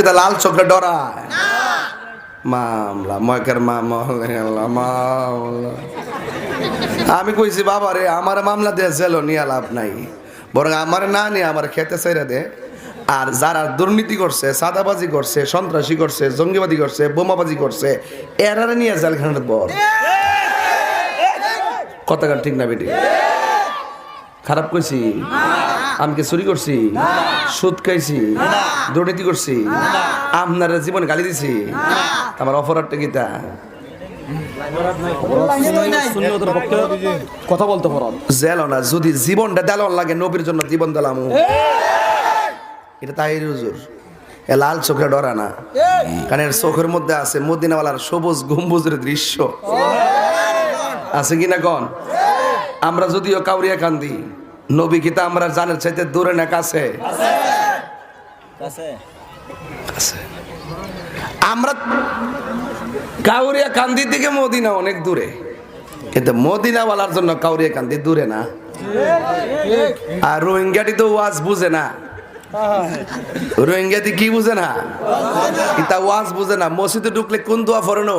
কিন্তু লাল চোখে ডরায় মামলা ময়কের মামলা আমি কইছি বাবা রে আমার মামলা দিয়ে জেল নিয়ে লাভ নাই বরং আমার না নিয়ে আমার খেতে চাইরা দে আর যারা দুর্নীতি করছে সাদাবাজি করছে সন্ত্রাসী করছে জঙ্গিবাদী করছে বোমাবাজি করছে এরারে নিয়ে জেলখানার বর কথা ঠিক না বেটি খারাপ কইছি আমি কি চুরি করছি? সুদ খাইছি? দুর্নীতি করছি? আপনার জীবন গালি দিছি? আমার অপরাধটা গীতা সুন্নতের কথা বলতে পারেন জেল না যদি জীবনটা দেলন লাগে নবীর জন্য জীবন দিলাম। এটা তাই হুজুর। এ লাল চোখে ডরা না। কারণ এর চোখের মধ্যে আছে মদিনাওয়ালার সবুজ গম্বুজের দৃশ্য। আছে কিনা কন? আমরা যদিও কাউরিয়া কান্দি নবী কিতা আমরা জানের চাইতে দূরে না কাছে। আমরা কাউরিয়া কান্দি থেকে মদিনা অনেক দূরে। কিন্তু মদিনাওয়ালার জন্য কাউরিয়া কান্দি দূরে না। আর রোহিঙ্গাটি তো ওয়াজ বুঝে না। রোহিঙ্গাটি কি বুঝে না? ওয়াজ বুঝে না? মসজিদে ঢুকলে কোন দোয়া ফরনো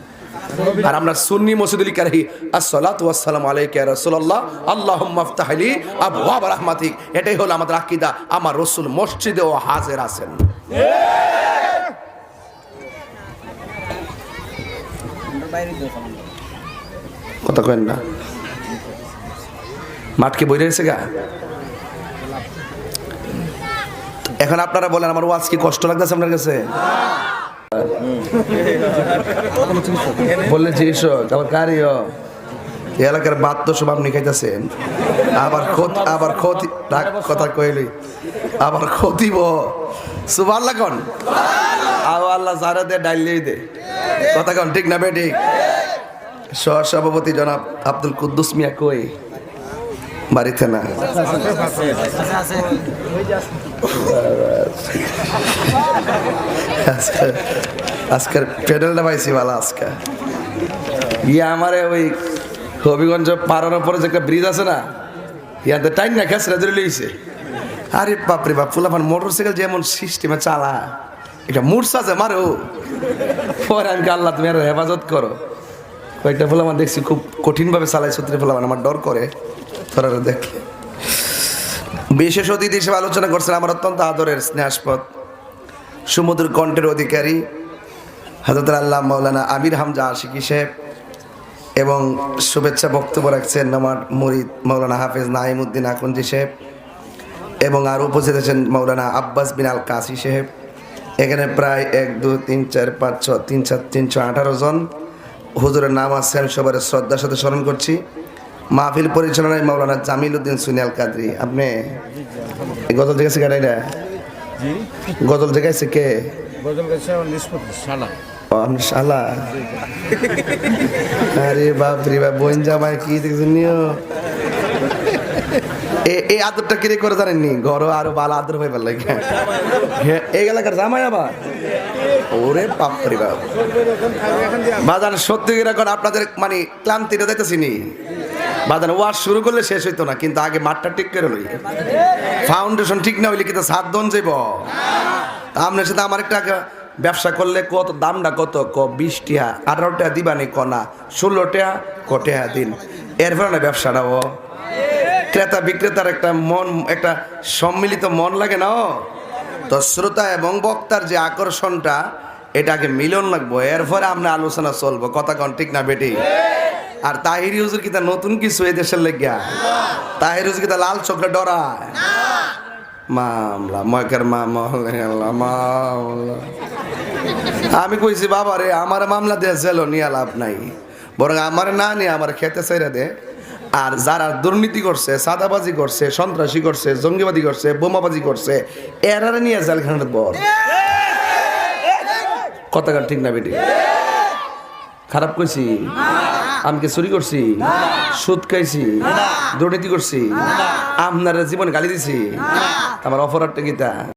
আর আমরা সুন্নি মসজিদে লিখে রাখি আসসালাতু ওয়াসসালামু আলাইকা রাসূলুল্লাহ, আল্লাহুম্মা আফতাহলি আবওয়াব রাহমাতিক। এটাই হলো আমাদের আকীদা, আমার রাসূল মসজিদে ও হাজির আছেন। কথা কেন না। মাঠকে বই রয়েছে গা? এখন আপনারা বলেন, আমার ওয়াজ কি কষ্ট লাগতেছে আপনার কাছে? বললেন চিকিৎসক আবার কারিও এলাকার বাদ তো সব আপনি খাইতেছেন। আবার ক্ষতি আবার ক্ষতি কথা কইলি। আবার ক্ষতিব সুভার লাগন আও আল্লাহ যারা দে ডাইলেই দে। কথা কন, ঠিক না বে, ঠিক? সহ সভাপতি জনাব আব্দুল কুদ্দুস মিয়া কই? বাড়িতে না। আজকে- আজকের প্যাডেলটা পাইছি ভালো আজকে। ইয়ে আমারে ওই হবিগঞ্জ পারানোর পরে যে একটা ব্রিজ আছে না, ইয়াতে টাইম না খেসরা ধরে লইছে আরে বাপরে বাপ, ফুলাফান মোটর সাইকেল যেমন সিস্টেমে চালা এটা মুরসা আছে মারো। পরে আমি আল্লাহ তুমি আর হেফাজত করো। কয়েকটা ফুলামান দেখছি, খুব কঠিনভাবে চালাই সত্যি ফুলামান আমার ডর করে। দেখলে। বিশেষ অতিথি হিসেবে আলোচনা করছেন আমার অত্যন্ত আদরের স্নেহাসপদ সমুদ্র কণ্ঠের অধিকারী হাজরত আল্লাহ মৌলানা আমির হামজা আশিকি সাহেব এবং শুভেচ্ছা বক্তব্য রাখছেন আমার মুরিদ মৌলানা হাফেজ নাইমুদ্দিন আকন্দি সাহেব এবং আর উপস্থিত আছেন মৌলানা আব্বাস বিন আল কাসি সাহেব। এখানে প্রায় এক, দুই, তিন, চার, পাঁচ, ছ, তিন চার তিনশো আঠারো জন হুজুরের নাম আমি সবার শ্রদ্ধার সাথে স্মরণ করছি। মাহফিল পরিচালনায় মৌলানা জামিল উদ্দিন সুনিয়াল কাদরি। আপনি এই গজল থেকে গাড়ি না গজল দেখাইছে কে? শালা। আরে বাপ রে বাপ বোন জামাই কি দেখছেন এই আদরটা কিরে করে জানেননি? ঘর আরও ভালো আদর হয়ে পারলে এই এলাকার জামাই আবার? ওরে বাপ রে বাপ। বাজান সত্যি এখন আপনাদের মানে ক্লান্তিটা দেখতেছি নি বাজান ওয়াশ শুরু করলে শেষ হইতো না, কিন্তু আগে মাঠটা ঠিক করে লই। ফাউন্ডেশন ঠিক না হইলে কিন্তু সাত দন যাইব। আপনার সাথে আমার একটা ব্যবসা করলে কত দামটা কত? ক, বিশ টিয়া, আঠারো টাকা দিবানি কনা, ষোলো টাকা ক টাকা দিন। এরপরে না ব্যবসাটা ও। ক্রেতা বিক্রেতার একটা মন, একটা সম্মিলিত মন লাগে না? তো শ্রোতা এবং বক্তার যে আকর্ষণটা, এটাকে মিলন লাগবো। এরপরে আমরা আলোচনা চলবো। কথা কন ঠিক না বেটি? আর তাহির হুজুর কিতা নতুন কিছু এই দেশের লেগিয়া? তাহির হুজুর কিতা লাল চোখে ডরায়? মামলা ময়কের মামলা আমি কইছি, বাবা রে, আমার মামলা দিয়ে জেল নিয়ে লাভ নাই। বরং আমার না নিয়ে আমার খেতে চাইরা দে। আর যারা দুর্নীতি করছে সাদাবাজি করছে, সন্ত্রাসী করছে, জঙ্গিবাদী করছে, বোমাবাজি করছে, এরারে নিয়ে জেলখানার বর কথা ঠিক না বেটি? খারাপ কইছি? আমি কি চুরি করছি সুদ খাইছি দুর্নীতি করছি আপনার জীবন গালি দিছি। আমার অপরাধটা গীতা